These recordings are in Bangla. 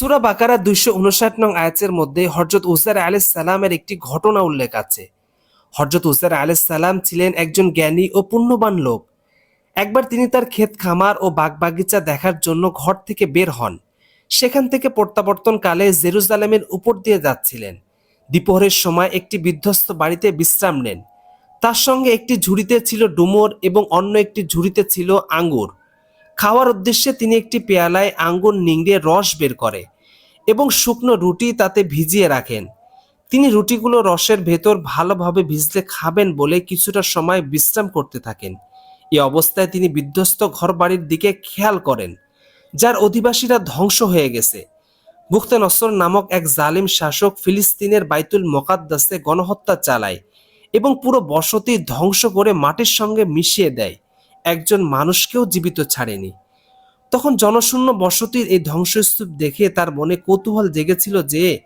সুরা বাকারা দুইশো উনষাট নং আয়াতের মধ্যে হরজত উজার আলাইহিস সালামের একটি ঘটনা উল্লেখ আছে। হরজত উজার আলাইহিস সালাম ছিলেন একজন জ্ঞানী ও পুণ্যবান লোক। একবার তিনি তার ক্ষেত খামার ও বাগবাগিচা দেখার জন্য ঘর থেকে বের হন। সেখান থেকে প্রত্যাবর্তনকালে জেরুজালেমের উপর দিয়ে যাচ্ছিলেন। দ্বিপহরের সময় একটি বিধ্বস্ত বাড়িতে বিশ্রাম নেন। তার সঙ্গে একটি ঝুড়িতে ছিল ডুমর এবং অন্য একটি ঝুড়িতে ছিল আঙ্গুর। খাওয়ার উদ্দেশ্যে তিনি একটি পেয়ালায় আঙ্গুর নিংড়ে রস বের করে এবং শুকনো রুটি তাতে ভিজিয়ে রাখেন। তিনি রুটিগুলো রসের ভেতর ভালোভাবে ভিজলে খাবেন বলে কিছুটা সময় বিশ্রাম করতে থাকেন। এ অবস্থায় তিনি বিধ্বস্ত ঘরবাড়ির দিকে খেয়াল করেন, যার অধিবাসীরা ধ্বংস হয়ে গেছে। বুখতে নসর নামক এক জালিম শাসক ফিলিস্তিনের বাইতুল মোকাদ্দাসে গণহত্যা চালায় এবং পুরো বসতি ধ্বংস করে মাটির সঙ্গে মিশিয়ে দেয়। একজন মানুষকেও জীবিত ছাড়েনি। তখন জনশূন্য বসতির এই ধ্বংসস্তূপ দেখে তার মনে কৌতূহল জেগেছিল যে,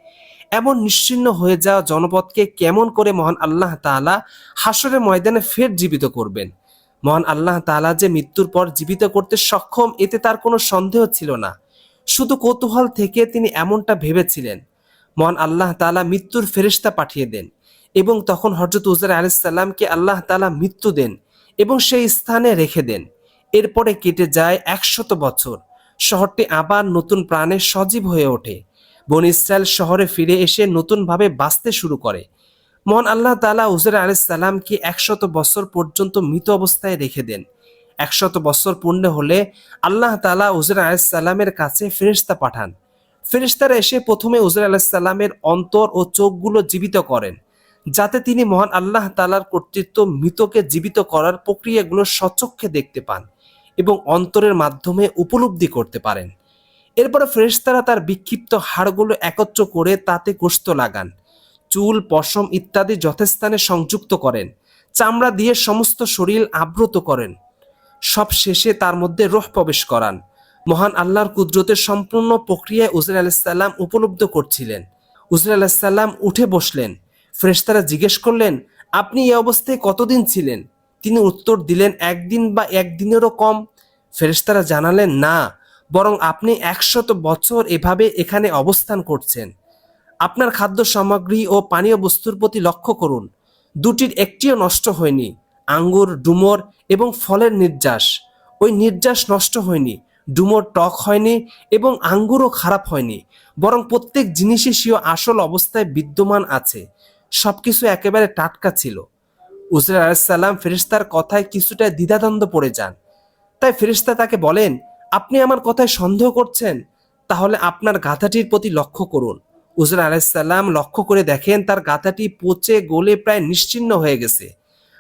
এমন নিশ্চিন্ন হয়ে যাওয়া জনপদকে কেমন করে মহান আল্লাহ তাআলা হাসরের ময়দানে ফের জীবিত করবেন? মহান আল্লাহ তাআলা যে মৃত্যুর পর জীবিত করতে সক্ষম, এতে তার কোনো সন্দেহ ছিল না। শুধু কৌতূহল থেকে তিনি এমনটা ভেবেছিলেন। মহান আল্লাহ তাআলা মৃত্যুর ফেরেশতা পাঠিয়ে দেন এবং তখন হজরত উজার আলাইসাল্লামকে আল্লাহ তালা মৃত্যু দেন। এবং সেই স্থানে রেখে দেন। এরপরে কেটে যায় একশত বছর। শহরটি আবার নতুন প্রাণে সজীব হয়ে ওঠে। বন ইসরায়েল শহরে ফিরে এসে নতুনভাবে বাঁচতে শুরু করে। মহান আল্লাহ তালা উজর আলাইসাল্লামকে একশত বছর পর্যন্ত মৃত অবস্থায় রেখে দেন। একশত বছর পূর্ণ হলে আল্লাহ তালা উজর আলাইসাল্লামের কাছে ফেরিস্তা পাঠান। ফেরিস্তারা এসে প্রথমে উজর আলাইসাল্লামের অন্তর ও চোখগুলো জীবিত করেন। যাতে তিনি মহান আল্লাহ তালার কর্তৃত্ব মৃতকে জীবিত করার প্রক্রিয়াগুলো সচক্ষে দেখতে পান এবং অন্তরের মাধ্যমে উপলব্ধি করতে পারেন। এরপরে ফেরেশতারা তার বিক্ষিপ্ত হাড়গুলো একত্র করে তাতে গোস্ত লাগান, চুল, পশম ইত্যাদি যথাস্থানে সংযুক্ত করেন, চামড়া দিয়ে সমস্ত শরীর আবৃত করেন। সব শেষে তার মধ্যে রোহ প্রবেশ করান। মহান আল্লাহর কুদরতের সম্পূর্ণ প্রক্রিয়ায় উজর আলাইসাল্লাম উপলব্ধ করছিলেন। উজর আলাইসাল্লাম উঠে বসলেন। ফেরেশতারা জিজ্ঞেস করলেন, আপনি এ অবস্থায় কতদিন ছিলেন? তিনি উত্তর দিলেন, একদিন বা একদিনেরও কম। ফেরেশতারা জানালেন, না, বরং আপনি একশত বছর এভাবে এখানে অবস্থান করছেন। আপনার খাদ্য সামগ্রী ও পানীয় বস্তুর প্রতি লক্ষ্য করুন। দুটির একটিও নষ্ট হয়নি, আঙ্গুর, ডুমর এবং ফলের নির্যাস। ওই নির্যাস নষ্ট হয়নি, ডুমর টক হয়নি এবং আঙ্গুরও খারাপ হয়নি, বরং প্রত্যেক জিনিসই সিও আসল অবস্থায় বিদ্যমান আছে। সবকিছু একেবারে টাটকা ছিল। উজর আলাইসাল্লাম ফেরিস্তার কথায় কিছুটা দ্বিধাদ্বন্দ্ব পড়ে যান। তাই ফেরিস্তা তাকে বলেন, আপনি আমার কথায় সন্দেহ করছেন? তাহলে আপনার গাথাটির প্রতি লক্ষ্য করুন। উজর আলাইসাল্লাম লক্ষ্য করে দেখেন তার গাথাটি পচে গলে প্রায় নিশ্চিন্ন হয়ে গেছে।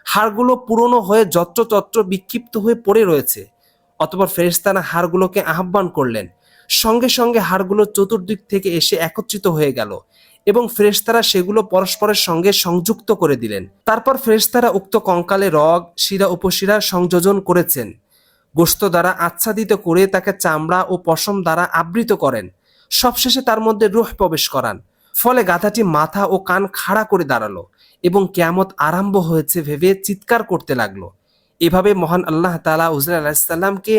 হাড়গুলো পুরনো হয়ে যত্রতত্র বিক্ষিপ্ত হয়ে পড়ে রয়েছে। অতপর ফেরিস্তানা হাড়গুলোকে আহ্বান করলেন। সঙ্গে সঙ্গে হাড়গুলো চতুর্দিক থেকে এসে একত্রিত হয়ে গেল। এবং ফেরেশতারা সেগুলো পরস্পরের সঙ্গে সংযুক্ত করে দিলেন। তারপর ফেরেশতারা উক্ত কঙ্কালে রগ, শিরা উপশিরা সংযোজন করেছেন। গোস্ত দ্বারা আচ্ছাদিত করে তাকে চামড়া ও পশম দ্বারা আবৃত করেন। সবশেষে তার মধ্যে রুহ প্রবেশ করান। ফলে গাধাটি মাথা ও কান খাড়া করে দাঁড়াল এবং কেয়ামত আরম্ভ হয়েছে ভেবে চিৎকার করতে লাগল। এভাবে মহান আল্লাহ তালা উজরা আলাহিসাল্লামকে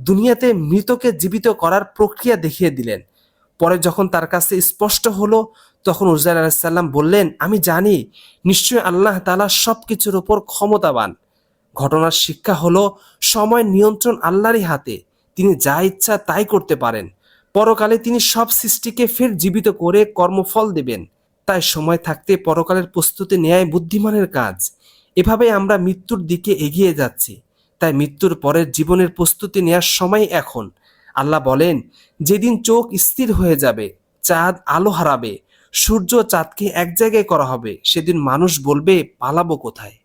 দুনিয়াতে মৃতকে জীবিত করার প্রক্রিয়া দেখিয়ে দিলেন। পরে যখন তার কাছে স্পষ্ট হলো তখন উজার আলাহিসাল্লাম বললেন, আমি জানি নিশ্চয় আল্লাহ তালা সব কিছুর ওপর ক্ষমতাবান। ঘটনার শিক্ষা হলো, সময় নিয়ন্ত্রণ আল্লাহরই হাতে। তিনি যা ইচ্ছা তাই করতে পারেন। পরকালে তিনি সব সৃষ্টিকে ফের জীবিত করে কর্মফল দেবেন। তাই সময় থাকতে পরকালের প্রস্তুতি নেয়াই বুদ্ধিমানের কাজ। এভাবে আমরা মৃত্যুর দিকে এগিয়ে যাচ্ছি। তাই মৃত্যুর পরের জীবনের প্রস্তুতি নেওয়ার সময় এখন। আল্লাহ বলেন, যেদিন চোখ স্থির হয়ে যাবে, চাঁদ আলো হারাবে সূর্য চাঁদকে এক জায়গায় করা হবে। সেদিন মানুষ বলবে পালাবো কোথায়?